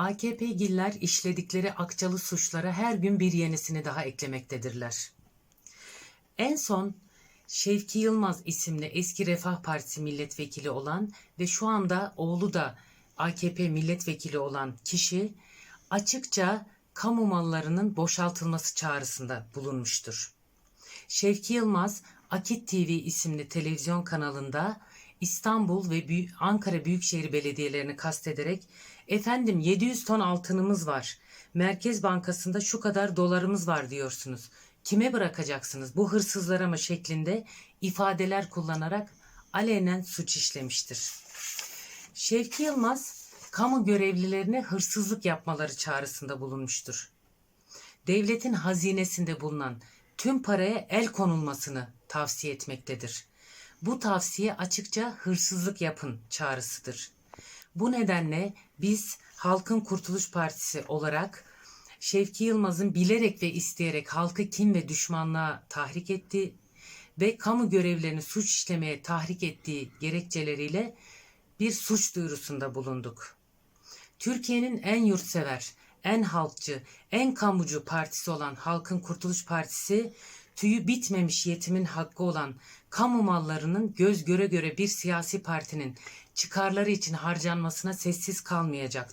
AKP'giller işledikleri akçalı suçlara her gün bir yenisini daha eklemektedirler. En son Şevki Yılmaz isimli eski Refah Partisi milletvekili olan ve şu anda oğlu da AKP milletvekili olan kişi açıkça kamu mallarının boşaltılması çağrısında bulunmuştur. Şevki Yılmaz Akit TV isimli televizyon kanalında İstanbul ve Ankara Büyükşehir Belediyelerini kastederek efendim 700 ton altınımız var. Merkez Bankası'nda şu kadar dolarımız var diyorsunuz. Kime bırakacaksınız bu hırsızlara mı şeklinde ifadeler kullanarak alenen suç işlemiştir. Şevki Yılmaz kamu görevlilerine hırsızlık yapmaları çağrısında bulunmuştur devletin hazinesinde bulunan tüm paraya el konulmasını tavsiye etmektedir. Bu tavsiye açıkça hırsızlık yapın çağrısıdır. Bu nedenle biz Halkın Kurtuluş Partisi olarak Şevki Yılmaz'ın bilerek ve isteyerek halkı kin ve düşmanlığa tahrik ettiği ve kamu görevlerini suç işlemeye tahrik ettiği gerekçeleriyle bir suç duyurusunda bulunduk. Türkiye'nin en yurtsever, en halkçı, en kamucu partisi olan Halkın Kurtuluş Partisi, tüyü bitmemiş yetimin hakkı olan kamu mallarının göz göre göre bir siyasi partinin çıkarları için harcanmasına sessiz kalmayacaktır.